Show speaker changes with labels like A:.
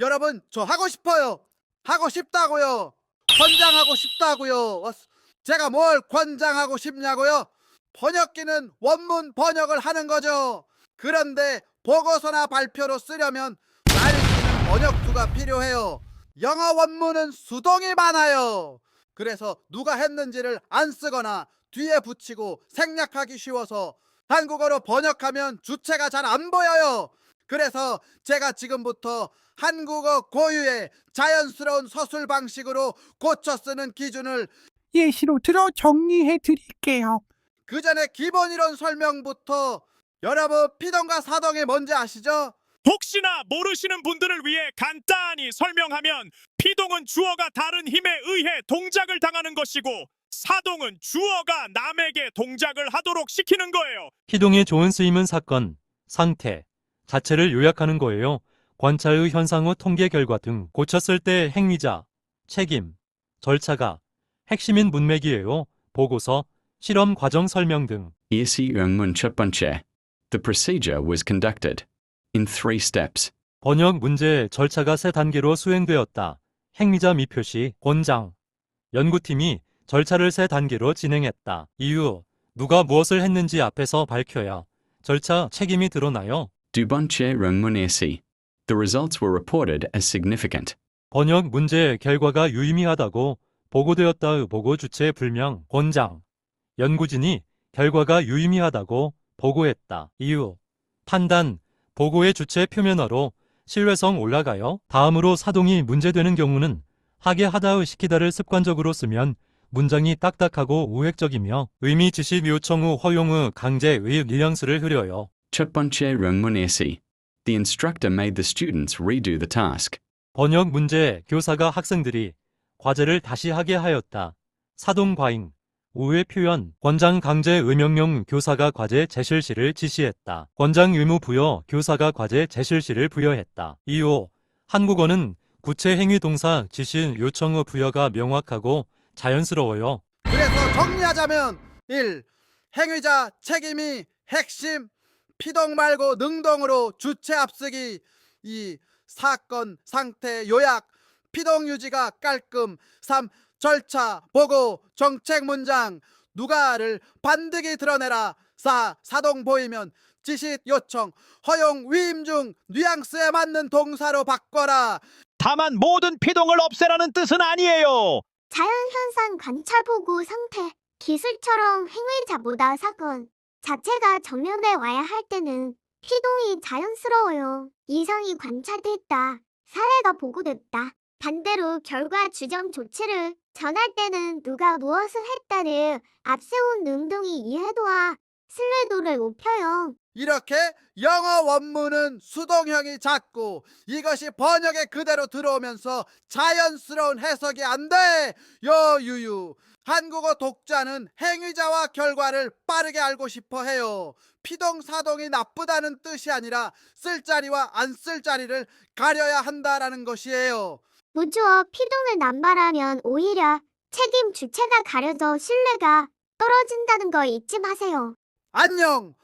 A: 여러분 저 하고 싶어요. 하고 싶다고요. 권장하고 싶다고요. 어, 제가 뭘 권장하고 싶냐고요? 번역기는 원문 번역을 하는 거죠. 그런데 보고서나 발표로 쓰려면 날리는 번역투가 필요해요. 영어 원문은 수동이 많아요. 그래서 누가 했는지를 안 쓰거나 뒤에 붙이고 생략하기 쉬워서 한국어로 번역하면 주체가 잘 안 보여요. 그래서 제가 지금부터 한국어 고유의 자연스러운 서술 방식으로 고쳐 쓰는 기준을
B: 예시로 들어 정리해 드릴게요.
A: 그 전에 기본 이론 설명부터 여러분 피동과 사동이 뭔지 아시죠?
C: 혹시나 모르시는 분들을 위해 간단히 설명하면 피동은 주어가 다른 힘에 의해 동작을 당하는 것이고 사동은 주어가 남에게 동작을 하도록 시키는 거예요.
D: 피동의 좋은 쓰임은 사건, 상태, 자체를 요약하는 거예요. 관찰의 현상 후 통계 결과 등 고쳤을 때 행위자, 책임, 절차가 핵심인 문맥이에요. 보고서, 실험 과정 설명 등.
E: 일시응문 첫 번째. The procedure was conducted in three steps.
D: 번역 문제 절차가 세 단계로 수행되었다. 행위자 미표시, 권장. 연구팀이 절차를 세 단계로 진행했다. 이유, 누가 무엇을 했는지 앞에서 밝혀야 절차 책임이 드러나요.
E: 일시. The results were reported as significant.
D: 번역 문제 결과가 유의미하다고 보고되었다의 보고 주체 불명, 권장. 연구진이 결과가 유의미하다고 보고했다. 이유. 판단, 보고의 주체 표면어로 신뢰성 올라가요. 다음으로 사동이 문제되는 경우는 하게 하다의 시키다를 습관적으로 쓰면 문장이 딱딱하고 우획적이며 의미 지시 요청 후 허용 후 강제의 뉘앙스를 흐려요.
E: 첫 번째 응문 일시. The instructor made the students redo the task.
D: 번역 문제 교사가 학생들이 과제를 다시 하게 하였다. 사동 과잉, 우회 표현, 권장 강제 의명령 교사가 과제 재실시를 지시했다. 권장 의무 부여 교사가 과제 재실시를 부여했다. 2호 한국어는 구체 행위 동사 지시 요청 후 부여가 명확하고 자연스러워요.
A: 그래서 정리하자면 1. 행위자 책임이 핵심 피동 말고 능동으로 주체 앞서기 2. 사건 상태 요약 피동 유지가 깔끔 3. 절차 보고 정책 문장 누가를 반드기 드러내라 4. 사동 보이면 지시 요청 허용 위임 중 뉘앙스에 맞는 동사로 바꿔라
F: 다만 모든 피동을 없애라는 뜻은 아니에요.
G: 자연현상 관찰 보고 상태, 기술처럼 행위자보다 사건 자체가 정면에 와야 할 때는 피동이 자연스러워요. 이상이 관찰됐다. 사례가 보고됐다. 반대로 결과 주정 조치를 전할 때는 누가 무엇을 했다를 앞세운 능동이 이해도와 신뢰도를 높여요.
A: 이렇게 영어 원문은 수동형이 작고 이것이 번역에 그대로 들어오면서 자연스러운 해석이 안 돼. 여유유. 한국어 독자는 행위자와 결과를 빠르게 알고 싶어 해요. 피동사동이 나쁘다는 뜻이 아니라 쓸 자리와 안 쓸 자리를 가려야 한다라는 것이에요.
G: 무주어 피동을 남발하면 오히려 책임 주체가 가려져 신뢰가 떨어진다는 거 잊지 마세요.
A: 안녕.